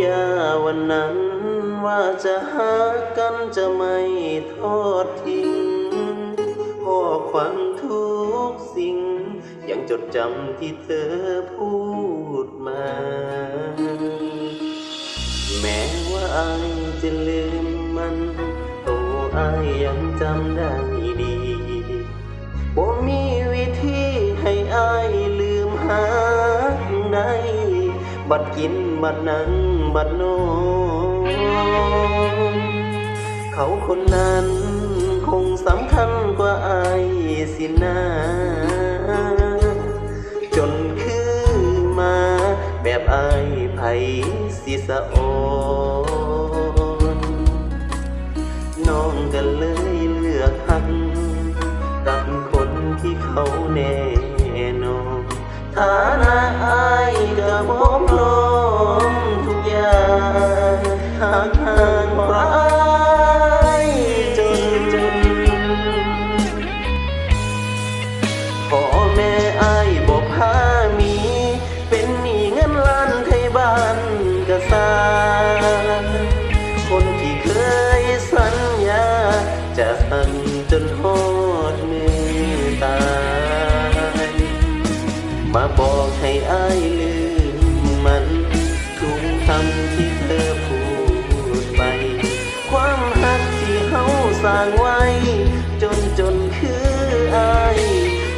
ญาวันนั้นว่าจะหากันจะไม่ทอดทิ้งข้อความทุกสิ่ง ยังจดจำที่เธอพูดมา แม้ว่าอายจะลืมมันตัวอายยังจำได้ดีบ่มี บัดกินบัดนั่งบัดนอนเขาคนนั้นคงสำคัญกว่าไอายสินะจนคือมาแบบไอไผสิสะออนน้องก็เลยเลือกหักกับคนที่เขาแน่นอนฐานะายก็พร้อมลมทุกอย่างหากห่างเพราะอายจนจนพ่อแม่อายบอกพามี เป็นหนี้เงินล้านไทยบ้านกะสร้าคนที่เคยสัญญา จะหันจนทอดมือตาย มาบอกให้อายลืางไว้ จนจนคืออาย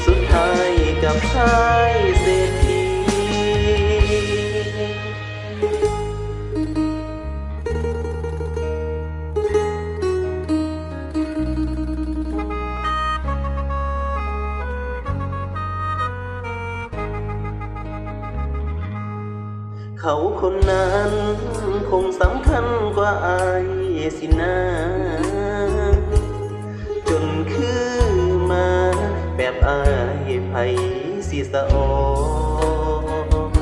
สุดท้ายกับพายเศรษฐีเขาคนนั้นคงสำคัญกว่าอายสินะ อายไผสิสะออน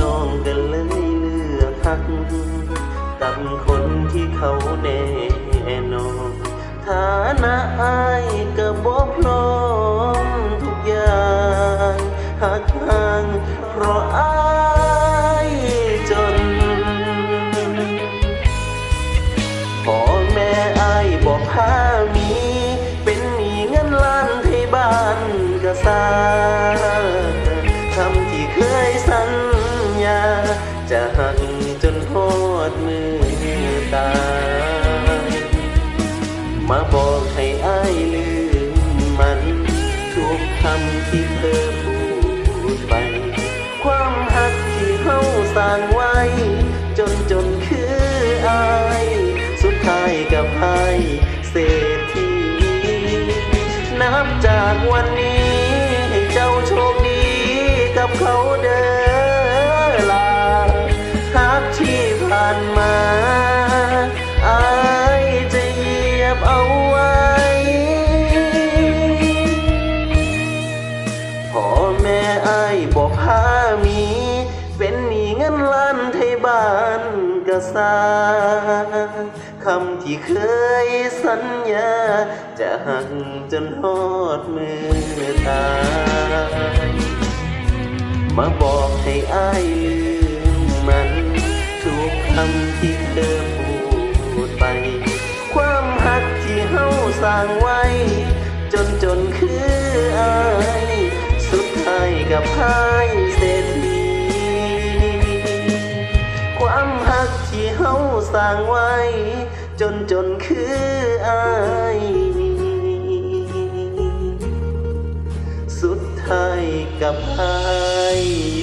น้องก็เลยเลือกหักกับคนที่เขาแน่นอนฐานะอายก็บ่พร้อมทุกอย่างหักห่าง สาคำที่เคยสัญญา จะหักจนทอดมือตาย มาบอกให้อ้ายลืมมัน ทุกคำที่เธอพูดไป ความหักที่เฮาสร้างไว้ จนจนคืออาย สุดท้ายกับพายเศรษฐีนับจากวันนี้ สาคำที่เคยสัญญา จะหักจนหอดมือตายมาบอกให้อ้ายลืมมัน ทุกคำที่เธอพูดไป ความหักที่เฮาสร้างไว้ จนจนคืออาย สุดท้ายกับพายเศร ที่เฮาสร้างไว้ จนจนคืออายสุดท้ายกับอาย